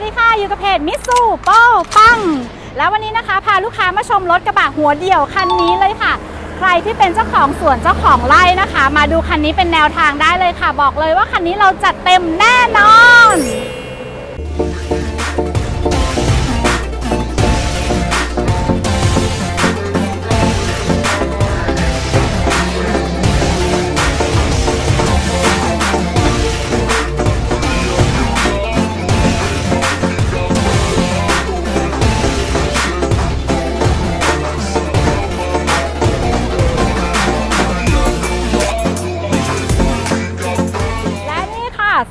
วัสดีค่ะอยู่กับเพจมิสูโป้ปัง แล้ววันนี้นะคะ พาลูกค้ามาชมรถกระบะหัวเดี่ยวคันนี้เลยค่ะ ใครที่เป็นเจ้าของสวนเจ้าของไร่นะคะ มาดูคันนี้เป็นแนวทางได้เลยค่ะ บอกเลยว่าคันนี้เราจัดเต็มแน่นอน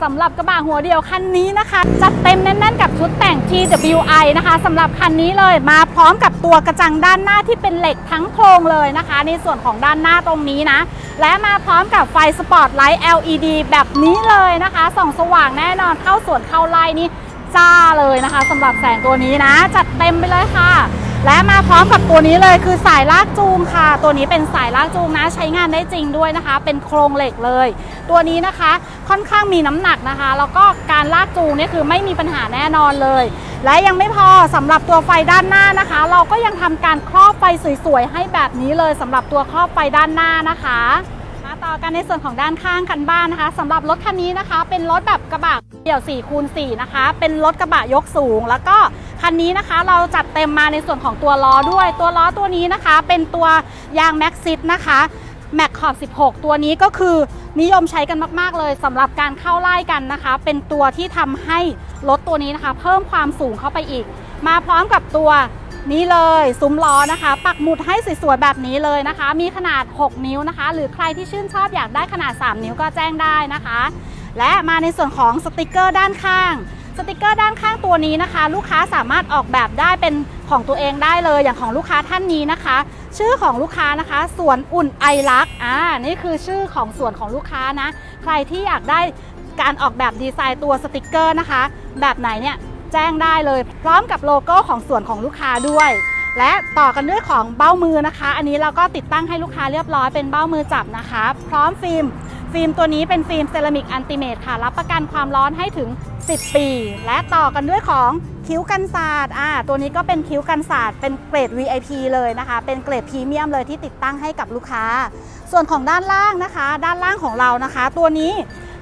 สำหรับกระบะหัวเดียวคันนี้นะคะจัดเต็มแน่นๆกับชุดแต่ง TWI นะคะสำหรับคันนี้เลยมาพร้อมกับตัวกระจังด้านหน้าที่เป็นเหล็กทั้งโครงเลยนะคะ ในส่วนของด้านหน้าตรงนี้นะ และมาพร้อมกับไฟสปอตไลท์ LED แบบนี้เลยนะคะส่องสว่างแน่นอนเข้าสวนเข้าไร่นี่จ้าเลยนะคะสำหรับแสงตัวนี้นะ จัดเต็มไปเลยค่ะ และมาพร้อมกับตัวนี้เลยคือสายลากจูงค่ะ ตัวนี้เป็นสายลากจูงนะใช้งานได้จริงด้วยนะคะ เป็นโครงเหล็กเลย ตัวนี้นะคะค่อนข้างมีน้ำหนักนะคะ แล้วก็การลากจูงเนี่ยคือไม่มีปัญหาแน่นอนเลย และยังไม่พอสำหรับตัวไฟด้านหน้านะคะ เราก็ยังทำการครอบไฟสวยๆให้แบบนี้เลยสำหรับตัวครอบไฟด้านหน้านะคะมาต่อกันในส่วนของด้านข้างคันบ้านนะคะสำหรับรถคันนี้นะคะ เป็นรถแบบกระบะเดี่ยว4คูณ4นะคะ เป็นรถกระบะยกสูงแล้วก็ คันนี้นะคะเราจัดเต็มมาในส่วนของตัวล้อด้วย ตัวล้อตัวนี้นะคะ เป็นตัวยางแม็กซิสนะคะแม็กขอบ 16 ตัวนี้ก็คือนิยมใช้กันมาก ๆ เลยสำหรับการเข้าไล่กันนะคะ เป็นตัวที่ทำให้รถตัวนี้นะคะ เพิ่มความสูงเข้าไปอีก มาพร้อมกับตัวนี่เลยซุ้มล้อนะคะ ปักหมุดให้สวยๆแบบนี้เลยนะคะ มีขนาด 6 นิ้วนะคะ หรือใครที่ชื่นชอบอยากได้ขนาด 3 นิ้วก็แจ้งได้นะคะ และมาในส่วนของสติกเกอร์ด้านข้าง สติกเกอร์ด้านข้างตัวนี้นะคะ ลูกค้าสามารถออกแบบได้เป็นของตัวเองได้เลยอย่างของลูกค้าท่านนี้นะคะ ชื่อของลูกค้านะคะสวนอุ่นไอรักอ่านี่คือชื่อของสวนของลูกค้านะ ใครที่อยากได้การออกแบบดีไซน์ตัวสติกเกอร์นะคะ แบบไหนเนี่ยแจ้งได้เลย พร้อมกับโลโก้ของส่วนของลูกค้าด้วย และต่อกันด้วยของเบ้ามือนะคะ อันนี้เราก็ติดตั้งให้ลูกค้าเรียบร้อยเป็นเบ้ามือจับนะคะ พร้อมฟิล์ม ฟิล์มตัวนี้เป็นฟิล์มเซรามิกอันติเมตค่ะ รับประกันความร้อนให้ถึง 10 ปี และต่อกันด้วยของคิ้วกันศาสตร์อ่าตัวนี้ก็เป็นคิ้วกันศาสตร์เป็นเกรด VIP เลยนะคะ เป็นเกรดพรีเมียมเลยที่ติดตั้งให้กับลูกค้า ส่วนของด้านล่างนะคะ ด้านล่างของเรานะคะ ตัวนี้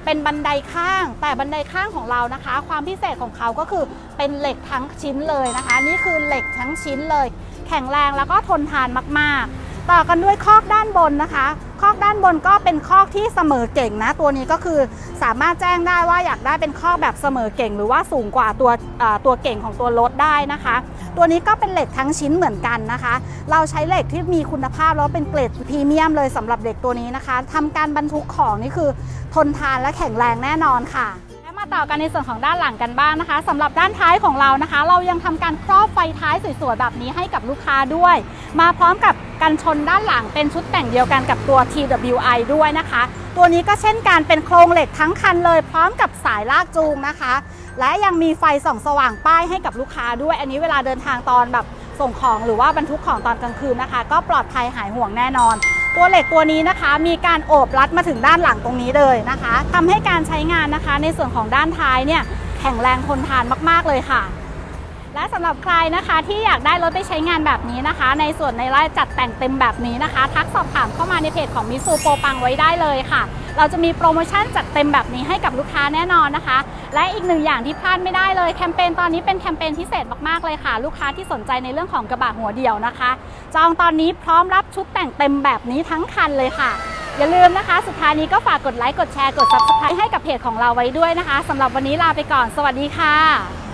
เป็นบันไดข้างแต่บันไดข้างของเรานะคะ ความพิเศษของเขาก็คือเป็นเหล็กทั้งชิ้นเลยนะคะ นี่คือเหล็กทั้งชิ้นเลย แข็งแรงแล้วก็ทนทานมากๆ ต่อกันด้วยคอกด้านบนนะคะ คอกด้านบนก็เป็นคอกที่เสมอเก่งนะ ตัวนี้ก็คือสามารถแจ้งได้ว่าอยากได้เป็นคอกแบบเสมอเก่ง หรือว่าสูงกว่าตัวตัวเก่งของตัวรถได้นะคะ ตัวนี้ก็เป็นเหล็กทั้งชิ้นเหมือนกันนะคะ เราใช้เหล็กที่มีคุณภาพแล้วเป็นเกรดพรีเมียมเลยสำหรับเหล็กตัวนี้นะคะทำการบรรทุกของนี่คือทนทานและแข็งแรงแน่นอนค่ะและมาต่อกันในส่วนของด้านหลังกันบ้างนะคะสำหรับด้านท้ายของเรานะคะ เรายังทำการครอบไฟท้ายสวยๆแบบนี้ให้กับลูกค้าด้วย มาพร้อมกับ กันชนด้านหลังเป็นชุดแต่งเดียวกันกับตัว TWI ด้วยนะคะ ตัวนี้ก็เช่นกันเป็นโครงเหล็กทั้งคันเลยพร้อมกับสายลากจูงนะคะ และยังมีไฟส่องสว่างป้ายให้กับลูกค้าด้วย อันนี้เวลาเดินทางตอนแบบส่งของหรือว่าบรรทุกของตอนกลางคืนนะคะ ก็ปลอดภัยหายห่วงแน่นอน ตัวเหล็กตัวนี้นะคะ มีการโอบรัดมาถึงด้านหลังตรงนี้เลยนะคะทำให้การใช้งานนะคะ ในส่วนของด้านท้ายเนี่ยแข็งแรงทนทานมาก ๆเลยค่ะ และสำหรับใครนะคะที่อยากได้รถไปใช้งานแบบนี้นะคะ ในส่วนในไร่จัดแต่งเต็มแบบนี้นะคะ ทักสอบถามเข้ามาในเพจของมิสูโปปังไว้ได้เลยค่ะ เราจะมีโปรโมชั่นจัดเต็มแบบนี้ให้กับลูกค้าแน่นอนนะคะ และอีกหนึ่งอย่างที่พลาดไม่ได้เลยแคมเปญตอนนี้เป็นแคมเปญพิเศษมากๆเลยค่ะ ลูกค้าที่สนใจในเรื่องของกระบะหัวเดียวนะคะ จองตอนนี้พร้อมรับชุดแต่งเต็มแบบนี้ทั้งคันเลยค่ะอย่าลืมนะคะ สุดท้ายนี้ก็ฝากกดไลค์ กดแชร์ กด subscribe ให้กับเพจของเราไว้ด้วยนะคะสำหรับวันนี้ลาไปก่อน สวัสดีค่ะ